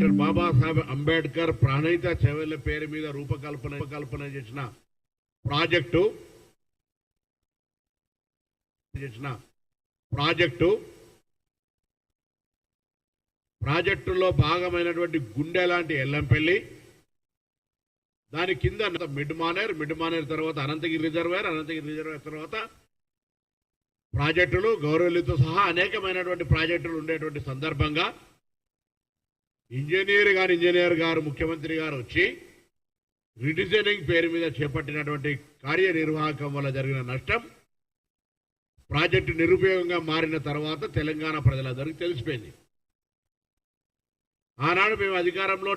Doctor Babasaheb Ambedkar Pranahita Chevella పేరు మీద రూపకల్పన రూపకల్పన చేసిన ప్రాజెక్టు చేసిన ప్రాజెక్టు ప్రాజెక్టులో భాగమైనటువంటి గుండె లాంటి ఎల్లంపల్లి దాని కింద మిడ్ మానేర్ మిడ్ మానేర్ తర్వాత అనంతగిరి రిజర్వేర్ అనంతగిరి రిజర్వేర్ తర్వాత ప్రాజెక్టులు గౌరవలతో సహా అనేకమైనటువంటి ప్రాజెక్టులు ఉండేటువంటి సందర్భంగా ఇంజనీర్ గారు ఇంజనీర్ గారు ముఖ్యమంత్రి గారు వచ్చి రిడిజైనింగ్ పేరు మీద చేపట్టినటువంటి కార్యనిర్వాహకం వల్ల జరిగిన నష్టం ప్రాజెక్టు నిరుపయోగంగా మారిన తర్వాత తెలంగాణ ప్రజలందరికీ తెలిసిపోయింది. ఆనాడు మేము అధికారంలో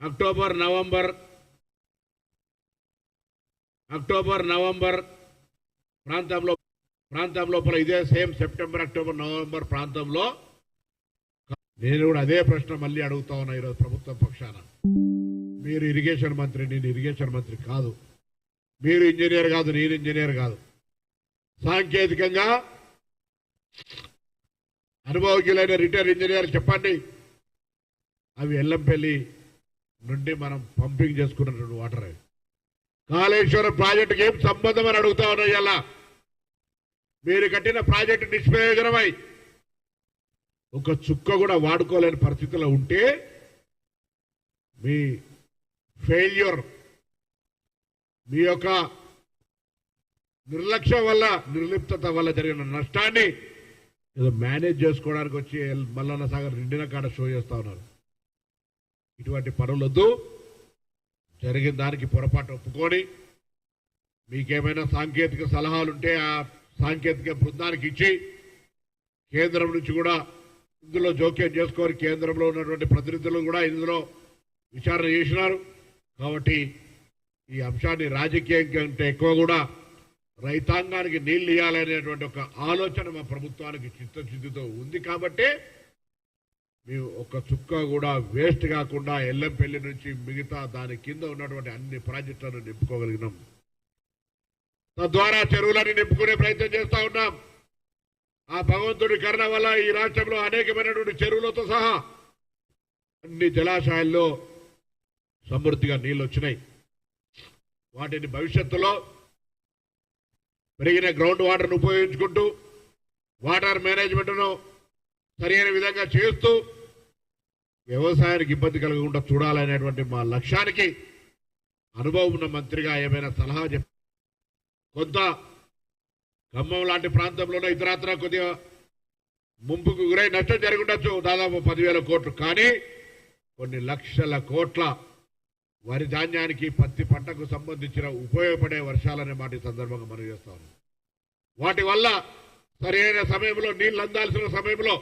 అక్టోబర్ నవంబర్ అక్టోబర్ నవంబర్ ప్రాంతంలో ప్రాంతం లోపల ఇదే సేమ్ సెప్టెంబర్ అక్టోబర్ నవంబర్ ప్రాంతంలో. నేను కూడా అదే ప్రశ్న మళ్ళీ అడుగుతా ఉన్నా ఈరోజు ప్రభుత్వం పక్షాన. మీరు ఇరిగేషన్ మంత్రి నేను ఇరిగేషన్ మంత్రి కాదు. మీరు ఇంజనీర్ కాదు నేను ఇంజనీర్ కాదు. సాంకేతికంగా అనుభవజ్ఞులైన రిటైర్ ఇంజనీర్ చెప్పండి. అవి ఎల్లంపల్లి నుండి మనం పంపింగ్ చేసుకున్నటువంటి వాటర్. కాళేశ్వరం ప్రాజెక్టుకి ఏం సంబంధం అని అడుగుతా ఉన్నా ఇలా మీరు కట్టిన ప్రాజెక్టు నిష్ప్రయోజనమై. ఒక చుక్క కూడా వాడుకోలేని పరిస్థితిలో ఉంటే మీ ఫెయిల్యూర్ మీ యొక్క నిర్లక్ష్యం వల్ల నిర్లిప్తత వల్ల జరిగిన నష్టాన్ని ఏదో మేనేజ్ చేసుకోవడానికి వచ్చి మల్లన్న సాగర్ నిండిన కాడ షో చేస్తా ఉన్నారు. ఇటువంటి పనులొద్దు. జరిగిన దానికి పొరపాటు ఒప్పుకొని. మీకేమైనా సాంకేతిక సలహాలుంటే ఆ సాంకేతిక బృందానికి ఇచ్చి కేంద్రం నుంచి కూడా ఇందులో జోక్యం చేసుకొని కేంద్రంలో ఉన్నటువంటి ప్రతినిధులు కూడా ఇందులో విచారణ చేసినారు. కాబట్టి ఈ అంశాన్ని రాజకీయం కంటే ఎక్కువ కూడా రైతాంగానికి నీళ్ళు ఇవ్వాలనేటువంటి ఒక ఆలోచన మా ప్రభుత్వానికి చిత్తశుద్ధితో ఉంది కాబట్టి మేము ఒక చుక్క కూడా వేస్ట్ కాకుండా ఎల్లంపల్లి నుంచి మిగతా దాని కింద ఉన్నటువంటి అన్ని ప్రాజెక్టులను నింపుకోగలిగినాం. తద్వారా చెరువులని నింపుకునే ప్రయత్నం చేస్తా ఉన్నాం. ఆ భగవంతుడి కరుణ వల్ల ఈ రాష్ట్రంలో అనేకమైనటువంటి చెరువులతో సహా అన్ని జలాశయాల్లో సమృద్ధిగా నీళ్ళు వచ్చినాయి వాటిని భవిష్యత్తులో పెరిగిన గ్రౌండ్ వాటర్ను ఉపయోగించుకుంటూ వాటర్ మేనేజ్మెంట్ను సరైన విధంగా చేస్తూ వ్యవసాయానికి ఇబ్బంది కలగకుండా చూడాలనేటువంటి మా లక్ష్యానికి అనుభవం ఉన్న మంత్రిగా ఏమైనా సలహా చెప్పి కొంత ఖమ్మం లాంటి ప్రాంతంలోనే ఇతరత్ర కొద్దిగా ముంపుకు గురై నష్టం జరుగుండొచ్చు. దాదాపు పదివేల కోట్లు. కానీ కొన్ని లక్షల కోట్ల వరి ధాన్యానికి పత్తి పంటకు సంబంధించిన ఉపయోగపడే వర్షాలనే మాట సందర్భంగా మనం చేస్తాను వాటి వల్ల సరైన సమయంలో నీళ్ళు అందాల్సిన సమయంలో